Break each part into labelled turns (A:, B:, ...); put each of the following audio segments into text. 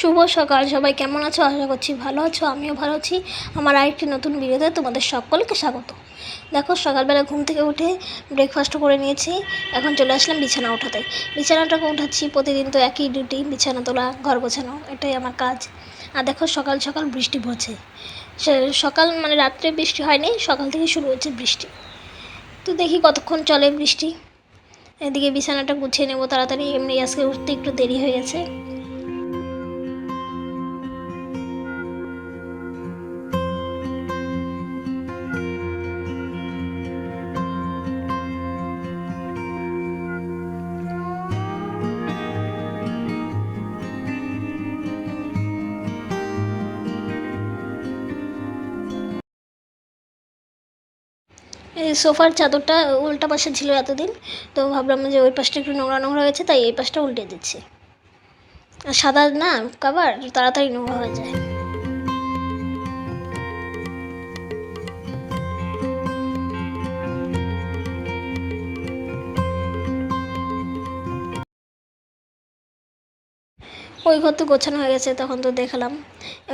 A: শুভ সকাল। সবাই কেমন আছো? আশা করছি ভালো আছো, আমিও ভালো আছি। আমার আরেকটি নতুন ভিডিওতে তোমাদের সকলকে স্বাগত। দেখো, সকালবেলা ঘুম থেকে উঠে ব্রেকফাস্ট করে নিয়েছি। এখন চলে আসলাম বিছানা ওঠাতে। বিছানাটাকে উঠাচ্ছি প্রতিদিন তো একই ডিউটি বিছানা তোলা, ঘর গোছানো, এটাই আমার কাজ। আর দেখো, সকাল সকাল বৃষ্টি পড়ছে। সকাল মানে রাত্রে বৃষ্টি হয়নি, সকাল থেকে শুরু হচ্ছে বৃষ্টি। তো দেখি কতক্ষণ চলে বৃষ্টি। এদিকে বিছানাটা গুছিয়ে নেব তাড়াতাড়ি, এমনি আজকে উঠতে একটু দেরি হয়ে গেছে। সোফার চাদরটা উল্টা পাশে ছিল এতদিন, তো ভাবলাম যে ওই পাশটা একটু নোংরা নোংরা হয়েছে, তাই এই পাশটা উল্টে দিচ্ছি। আর সাদা না, কাবার, তাড়াতাড়ি নোংরা হয়ে যায়। ওই ঘর তো গোছানো হয়ে গেছে, তখন তো দেখালাম।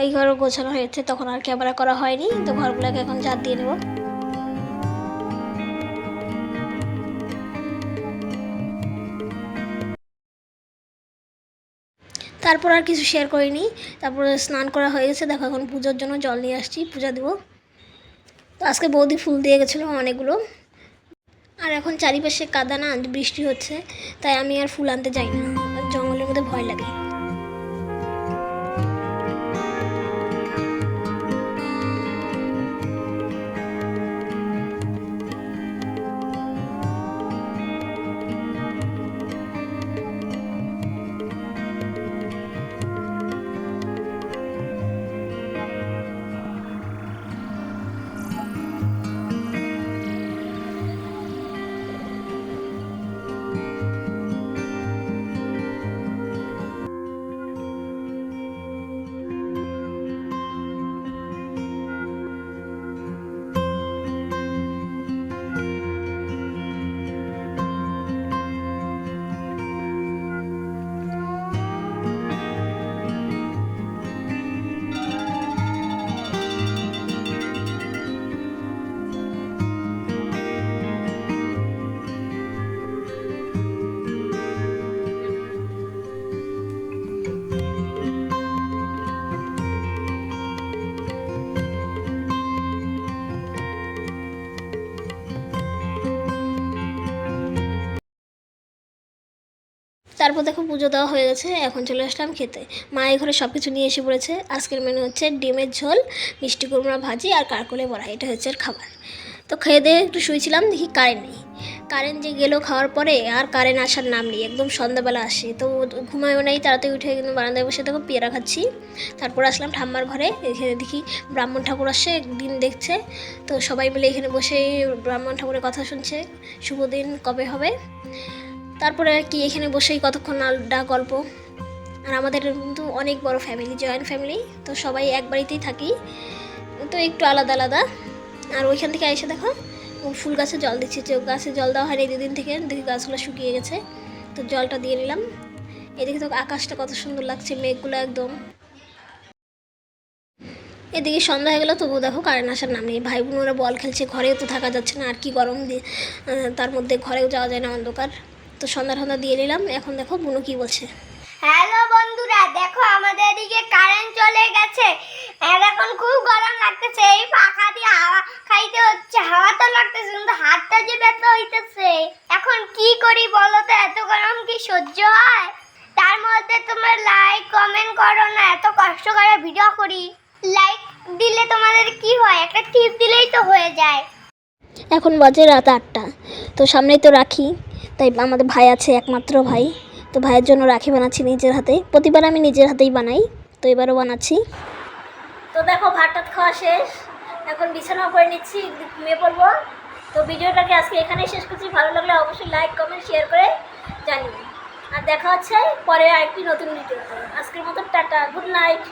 A: এই ঘর গোছানো হয়েছে, তখন আর ক্যামেরা করা হয়নি, তো ঘরগুলোকে এখন ঝাড় দিয়ে নেব। তারপর আর কিছু শেয়ার করিনি। তারপরে স্নান করা হয়ে গেছে। দেখো, এখন পুজোর জন্য জল নিয়ে আসছি। পূজা দেবো। তো আজকে বৌদি ফুল দিয়ে গেছিল অনেকগুলো। আর এখন চারিপাশে কাদা না বৃষ্টি হচ্ছে। তাই আমি আর ফুল আনতে যাই না। জঙ্গলের মধ্যে ভয় লাগে। তারপর দেখো পুজো দেওয়া হয়ে গেছে, এখন চলে আসলাম খেতে। মা এই ঘরে সব কিছু নিয়ে এসে পড়েছে। আজকের মেনু হচ্ছে ডিমের ঝোল, মিষ্টি কুমড়া ভাজি আর কারকলে বড়া, এটা হচ্ছে খাবার। তো খেয়ে দিয়ে একটু শুয়েছিলাম, দেখি কারেন্ট নেই। কারেন্ট যে গেলো খাওয়ার পরে আর কারেন্ট আসার নাম নেই, একদম সন্ধ্যাবেলা আসে। তো ঘুমায়ও নাই, তাড়াতাড়ি উঠে কিন্তু বারান্দায় বসে দেখো পেয়ারা খাচ্ছি। তারপর আসলাম ঠাম্মার ঘরে, এখানে দেখি ব্রাহ্মণ ঠাকুর আসছে দিন দেখছে। তো সবাই মিলে এখানে বসে ব্রাহ্মণ ঠাকুরের কথা শুনছে, শুভ দিন কবে হবে? তারপরে আর কি এখানে বসেই কতক্ষণ আড্ডা গল্প। আর আমাদের কিন্তু অনেক বড় ফ্যামিলি জয়েন্ট ফ্যামিলি তো সবাই এক বাড়িতেই থাকি। তো একটু আলাদা আলাদা। আর ওইখান থেকে এসে দেখো ফুল গাছে জল দিচ্ছে। যে গাছে জল দেওয়া হয়নি দুদিন থেকে, দেখি গাছগুলো শুকিয়ে গেছে। তো জলটা দিয়ে নিলাম। এদিকে তো আকাশটা কত সুন্দর লাগছে, মেঘগুলো একদম। এদিকে সন্ধ্যা হয়ে গেলো, তবুও দেখো কারেন্ট আসার নাম নেই। ভাই বোনেরা বল খেলছে, ঘরেও তো থাকা যাচ্ছে না, আর কি গরম দিয়ে তার মধ্যে ঘরেও যাওয়া যায় না অন্ধকার। তো সন্ধ্যা সন্ধ্যা দিয়ে নিলাম। এখন দেখো বুনু কি বলছে।
B: হ্যালো বন্ধুরা দেখো আমাদের এদিকে কারেন্ট চলে গেছে। আর এখন খুব গরম লাগতেছে এই পাখা দিয়ে হাওয়া খাইতে হচ্ছে হাওয়া তো লাগতেছে কিন্তু হাতটা যে ব্যথা হইতেছে। এখন কি করি বলো তো এত গরম কি সহ্য হয়? তার মধ্যে তোমার লাইক কমেন্ট করো না এত কষ্ট করে ভিডিও করি। লাইক দিলে তোমাদের কি হয়? একটা টিপ দিলেই তো হয়ে যায়।
A: এখন বাজে রাত আটটা তো সামনেই তো রাখি। তাই আমাদের ভাই আছে একমাত্র ভাই। তো ভাইয়ের জন্য রাখি বানাচ্ছি নিজের হাতে। প্রতিবার আমি নিজের হাতেই বানাই। তো এবারও বানাচ্ছি। তো দেখো ভাত টাত খাওয়া শেষ। এখন বিছানা করে নিচ্ছি, ঘুমিয়ে পড়ব। তো ভিডিওটাকে আজকে এখানেই শেষ করছি। ভালো লাগলে অবশ্যই লাইক কমেন্ট শেয়ার করে জানিয়ে আর দেখা হচ্ছে পরে আরেকটি নতুন ভিডিওতে আজকের মতো টাটা গুড নাইট